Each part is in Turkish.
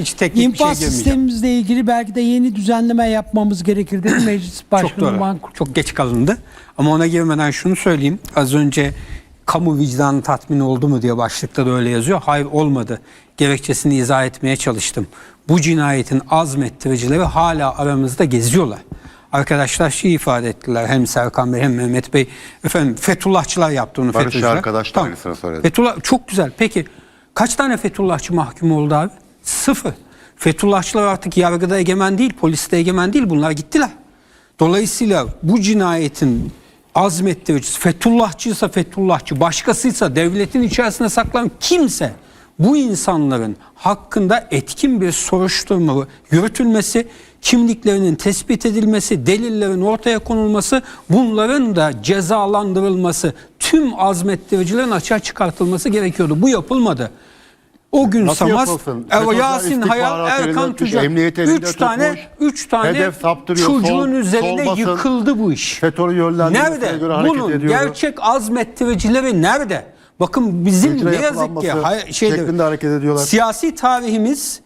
Hiç teknik İnfaz bir şey girmeyeceğim. sistemimizle ilgili belki de yeni düzenleme yapmamız gerekir dedi Meclis Çok Başkanı doğru. Mankurt. Çok geç kalındı. Ama ona girmeden şunu söyleyeyim. Az önce kamu vicdanı tatmin oldu mu diye başlıkta da öyle yazıyor. Hayır olmadı. Gerekçesini izah etmeye çalıştım. Bu cinayetin azmettiricileri hala aramızda geziyorlar. Arkadaşlar şey ifade ettiler hem Serkan Bey hem Mehmet Bey. Efendim Fethullahçılar yaptı onu Barış FETÖ'cüler. arkadaş da aynısını söyledi. Fethullah çok güzel. Peki kaç tane Fethullahçı mahkum oldu abi? Sıfır. Fethullahçılar artık yargıda egemen değil, poliste egemen değil. Bunlar gittiler. Dolayısıyla bu cinayetin azmettiricisi Fethullahçıysa Fethullahçı, başkasıysa devletin içerisinde saklanan kimse bu insanların hakkında etkin bir soruşturma yürütülmesi, kimliklerinin tespit edilmesi, delillerin ortaya konulması, bunların da cezalandırılması, tüm azmettiricilerin açığa çıkartılması gerekiyordu. Bu yapılmadı. O gün Nasıl Samaz, FETÖ'cüler Yasin Hayal, elinde Erkan tutmuş, emniyet elinde Üç tane, tutmuş, üç tane hedef saptırıyor, çocuğun sol- üzerine sol basın, yıkıldı bu iş. FETÖ'nü yönlendirmesine Nerede? göre hareket Bunun ediyor. gerçek azmettiricileri nerede? Bakın bizim Hücre ne yazık ki yapılanması hay- şeyde, şeklinde hareket ediyorlar. Siyasi tarihimiz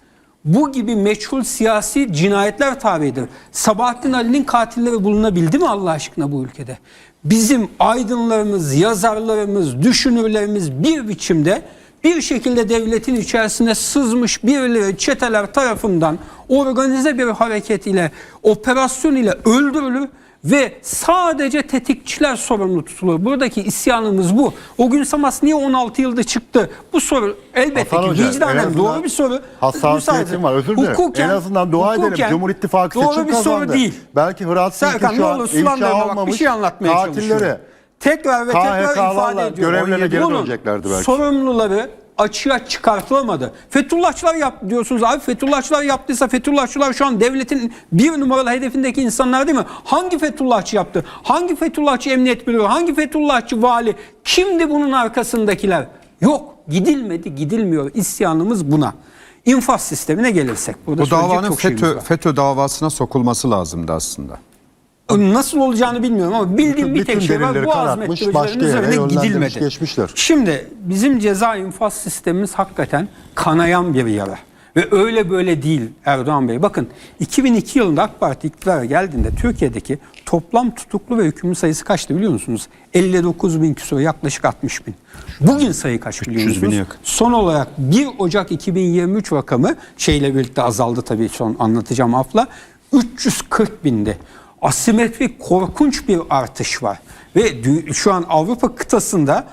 bu gibi meçhul siyasi cinayetler tarihidir. Sabahattin Ali'nin katilleri bulunabildi mi Allah aşkına bu ülkede? Bizim aydınlarımız, yazarlarımız, düşünürlerimiz bir biçimde bir şekilde devletin içerisine sızmış birileri çeteler tarafından organize bir hareket ile, operasyon ile öldürülür ve sadece tetikçiler sorumlu tutulur. Buradaki isyanımız bu. O gün Samas niye 16 yılda çıktı? Bu soru elbette Hasan ki Hoca, vicdanen doğru bir soru. hassasiyetin Müsaade. var, özür dilerim. Hukuken- en azından dua edelim. hukuken Cumhur İttifakı doğru seçim bir kazandı. soru değil. Belki Hrant ne şu an olur ifşa almamış şey çalışıyorum. Tekrar ve tekrar ifade ediyorum. görevlerine geri döneceklerdi belki. Sorumluları açığa çıkartılamadı. Fethullahçılar yaptı diyorsunuz abi. Fethullahçılar yaptıysa Fethullahçılar şu an devletin bir numaralı hedefindeki insanlar değil mi? Hangi Fethullahçı yaptı? Hangi Fethullahçı emniyet müdürü? Hangi Fethullahçı vali? Kimdi bunun arkasındakiler? Yok. Gidilmedi, gidilmiyor. İsyanımız buna. İnfaz sistemine gelirsek. Burada Bu davanın çok FETÖ. FETÖ davasına sokulması lazımdı aslında. Nasıl olacağını bilmiyorum ama bildiğim bir tek şey var. başka yere üzerine gidilmedi. geçmişler. Şimdi bizim ceza infaz sistemimiz hakikaten kanayan bir yara. Ve öyle böyle değil Erdoğan Bey. Bakın 2002 yılında AK Parti iktidara geldiğinde Türkiye'deki toplam tutuklu ve hükümlü sayısı kaçtı biliyor musunuz? 59 bin küsur yaklaşık 60 bin. Bugün sayı kaç biliyor 300 bini musunuz? yakın. Son olarak 1 Ocak 2023 rakamı şeyle birlikte azaldı tabii son anlatacağım hafla. 340 bindi. Asimetrik korkunç bir artış var. Ve şu an Avrupa kıtasında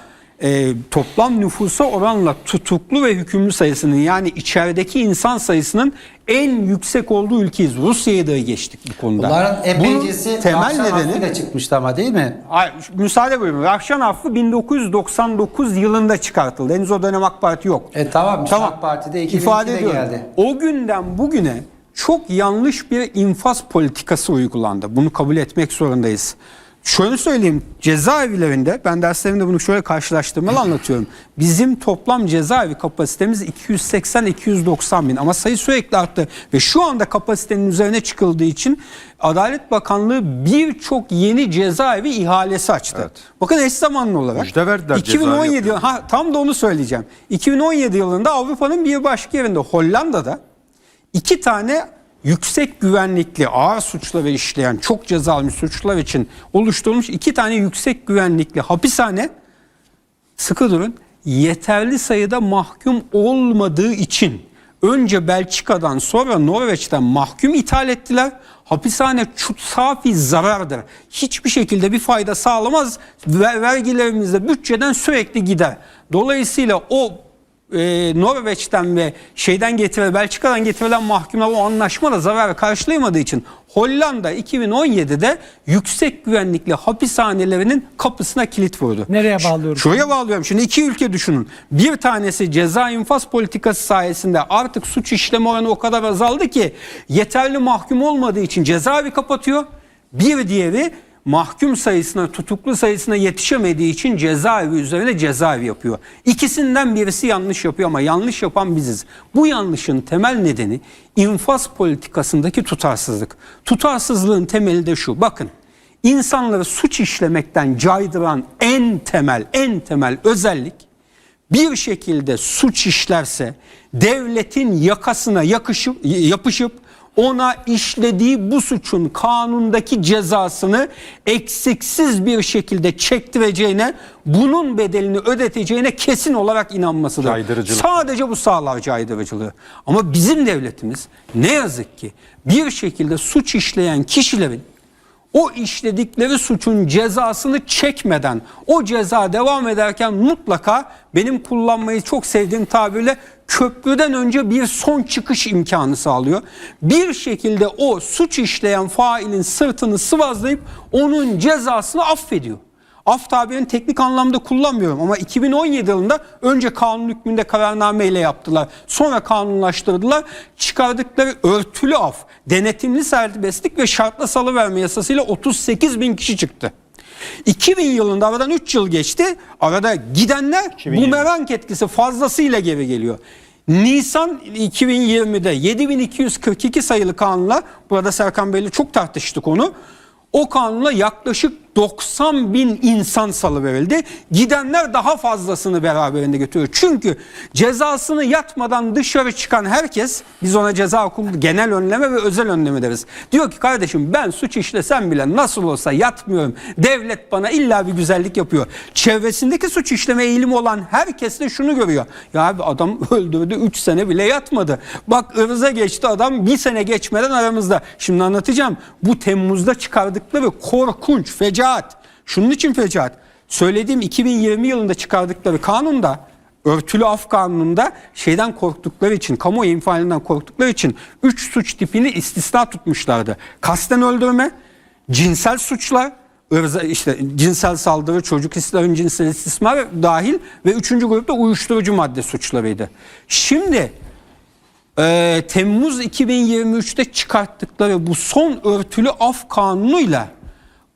e, toplam nüfusa oranla tutuklu ve hükümlü sayısının yani içerideki insan sayısının en yüksek olduğu ülkeyiz. Rusya'yı da geçtik bu konuda. Bunların Bunun epeycesi temel akşam nedeni affıyla çıkmıştı ama değil mi? Ay, müsaade buyurun. Rahşan affı 1999 yılında çıkartıldı. Henüz o dönem AK Parti yok. E tamam, işte AK Parti'de 2002'de İfade ediyorum. geldi. O günden bugüne çok yanlış bir infaz politikası uygulandı. Bunu kabul etmek zorundayız. Şöyle söyleyeyim cezaevlerinde ben derslerimde bunu şöyle karşılaştırmalı anlatıyorum. Bizim toplam cezaevi kapasitemiz 280-290 bin ama sayı sürekli arttı ve şu anda kapasitenin üzerine çıkıldığı için Adalet Bakanlığı birçok yeni cezaevi ihalesi açtı. Bakın eş zamanlı olarak Müjde verdiler, cezaevi 2017 yapıyor. yılı- ha, tam da onu söyleyeceğim. 2017 yılında Avrupa'nın bir başka yerinde Hollanda'da iki tane yüksek güvenlikli ağır suçları işleyen çok ceza almış suçlular için oluşturulmuş iki tane yüksek güvenlikli hapishane sıkı durun yeterli sayıda mahkum olmadığı için önce Belçika'dan sonra Norveç'ten mahkum ithal ettiler. Hapishane çut safi zarardır. Hiçbir şekilde bir fayda sağlamaz. Ver- Vergilerimizde bütçeden sürekli gider. Dolayısıyla o e, Norveç'ten ve şeyden getirilen Belçika'dan getirilen mahkumlar o anlaşmayla zarar karşılayamadığı için Hollanda 2017'de yüksek güvenlikli hapishanelerinin kapısına kilit vurdu. Nereye bağlıyoruz? Şuraya bağlıyorum. Şimdi iki ülke düşünün. Bir tanesi ceza infaz politikası sayesinde artık suç işleme oranı o kadar azaldı ki yeterli mahkum olmadığı için cezaevi kapatıyor. Bir diğeri mahkum sayısına, tutuklu sayısına yetişemediği için cezaevi üzerine cezaevi yapıyor. İkisinden birisi yanlış yapıyor ama yanlış yapan biziz. Bu yanlışın temel nedeni infaz politikasındaki tutarsızlık. Tutarsızlığın temeli de şu. Bakın insanları suç işlemekten caydıran en temel, en temel özellik bir şekilde suç işlerse devletin yakasına yakışıp, yapışıp ona işlediği bu suçun kanundaki cezasını eksiksiz bir şekilde çektireceğine, bunun bedelini ödeteceğine kesin olarak inanmasıdır. Sadece bu sağlar caydırıcılığı. Ama bizim devletimiz ne yazık ki bir şekilde suç işleyen kişilerin o işledikleri suçun cezasını çekmeden o ceza devam ederken mutlaka benim kullanmayı çok sevdiğim tabirle köprüden önce bir son çıkış imkanı sağlıyor. Bir şekilde o suç işleyen failin sırtını sıvazlayıp onun cezasını affediyor. Af tabirini teknik anlamda kullanmıyorum ama 2017 yılında önce kanun hükmünde kararname ile yaptılar. Sonra kanunlaştırdılar. Çıkardıkları örtülü af, denetimli serbestlik ve şartlı salıverme yasasıyla 38 bin kişi çıktı. 2000 yılında aradan 3 yıl geçti. Arada gidenler bumerang etkisi fazlasıyla geri geliyor. Nisan 2020'de 7242 sayılı kanunla burada Serkan Bey'le çok tartıştık onu. O kanunla yaklaşık 90 bin insan salıverildi. Gidenler daha fazlasını beraberinde götürüyor. Çünkü cezasını yatmadan dışarı çıkan herkes biz ona ceza hukuku genel önleme ve özel önleme deriz. Diyor ki kardeşim ben suç işlesem bile nasıl olsa yatmıyorum. Devlet bana illa bir güzellik yapıyor. Çevresindeki suç işleme eğilimi olan herkes de şunu görüyor. Ya abi adam öldürdü 3 sene bile yatmadı. Bak ırza geçti adam bir sene geçmeden aramızda. Şimdi anlatacağım. Bu Temmuz'da çıkardıkları korkunç fecaat. Şunun için fecaat. Söylediğim 2020 yılında çıkardıkları kanunda örtülü af kanununda şeyden korktukları için, kamuoyu infialinden korktukları için 3 suç tipini istisna tutmuşlardı. Kasten öldürme, cinsel suçlar, işte cinsel saldırı, çocuk istismarı, cinsel istismar dahil ve üçüncü grupta uyuşturucu madde suçlarıydı. Şimdi e, Temmuz 2023'te çıkarttıkları bu son örtülü af kanunuyla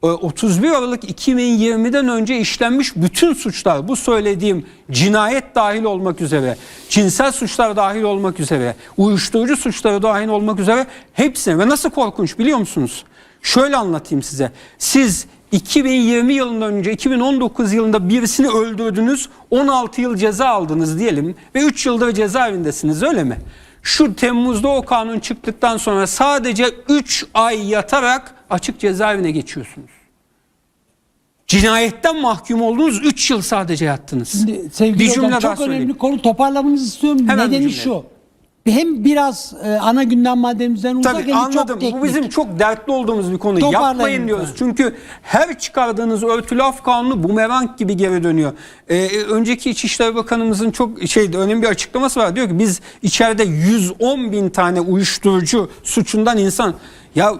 31 Aralık 2020'den önce işlenmiş bütün suçlar bu söylediğim cinayet dahil olmak üzere, cinsel suçlar dahil olmak üzere, uyuşturucu suçları dahil olmak üzere hepsine ve nasıl korkunç biliyor musunuz? Şöyle anlatayım size. Siz 2020 yılından önce 2019 yılında birisini öldürdünüz 16 yıl ceza aldınız diyelim ve 3 yıldır cezaevindesiniz öyle mi? Şu Temmuz'da o kanun çıktıktan sonra sadece 3 ay yatarak açık cezaevine geçiyorsunuz. Cinayetten mahkum oldunuz 3 yıl sadece yattınız. Şimdi sevgili Bir hocam cümle daha çok söyleyeyim. önemli konu toparlamanızı istiyorum. Hemen bir Nedeni cümle. şu. Hem biraz e, ana gündem maddemizden uzak Tabii hem de çok anladım. teknik. Bu bizim çok dertli olduğumuz bir konu. Toparlayın Yapmayın diyoruz. lütfen. Çünkü her çıkardığınız örtülü af kanunu bumerang gibi geri dönüyor. Ee, önceki İçişleri Bakanımızın çok şeydi önemli bir açıklaması var. Diyor ki biz içeride 110 bin tane uyuşturucu suçundan insan ya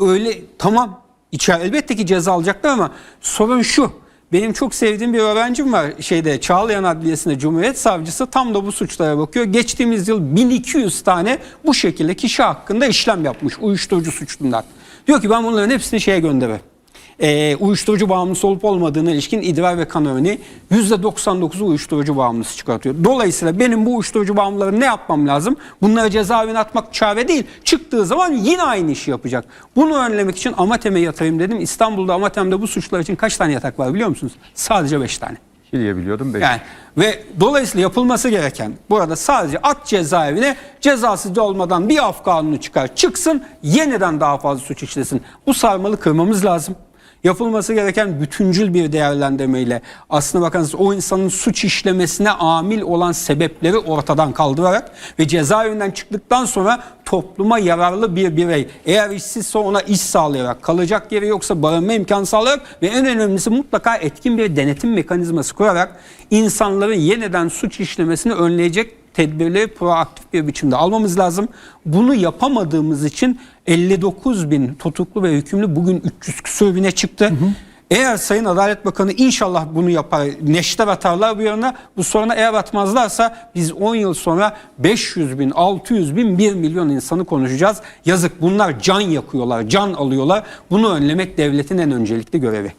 öyle tamam içer elbette ki ceza alacaklar ama sorun şu. Benim çok sevdiğim bir öğrencim var şeyde Çağlayan Adliyesi'nde Cumhuriyet Savcısı tam da bu suçlara bakıyor. Geçtiğimiz yıl 1200 tane bu şekilde kişi hakkında işlem yapmış uyuşturucu suçundan. Diyor ki ben bunların hepsini şeye gönderirim. Ee, uyuşturucu bağımlısı olup olmadığına ilişkin idrar ve kan örneği %99'u uyuşturucu bağımlısı çıkartıyor. Dolayısıyla benim bu uyuşturucu bağımlıları ne yapmam lazım? Bunları cezaevine atmak çare değil. Çıktığı zaman yine aynı işi yapacak. Bunu önlemek için Amatem'e yatayım dedim. İstanbul'da Amatem'de bu suçlar için kaç tane yatak var biliyor musunuz? Sadece 5 tane. diye biliyordum. Beş. Yani ve dolayısıyla yapılması gereken burada sadece at cezaevine cezasız olmadan bir af kanunu çıkar çıksın yeniden daha fazla suç işlesin. Bu sarmalı kırmamız lazım. Yapılması gereken bütüncül bir değerlendirmeyle aslına bakarsanız o insanın suç işlemesine amil olan sebepleri ortadan kaldırarak ve cezaevinden çıktıktan sonra topluma yararlı bir birey. Eğer işsizse ona iş sağlayarak kalacak yeri yoksa barınma imkanı sağlayarak ve en önemlisi mutlaka etkin bir denetim mekanizması kurarak insanların yeniden suç işlemesini önleyecek tedbirleri proaktif bir biçimde almamız lazım. Bunu yapamadığımız için 59 bin tutuklu ve hükümlü bugün 300 küsur bine çıktı. Eğer Sayın Adalet Bakanı inşallah bunu yapar, neşter atarlar bu yana, bu soruna eğer atmazlarsa biz 10 yıl sonra 500 bin, 600 bin, 1 milyon insanı konuşacağız. Yazık bunlar can yakıyorlar, can alıyorlar. Bunu önlemek devletin en öncelikli görevi.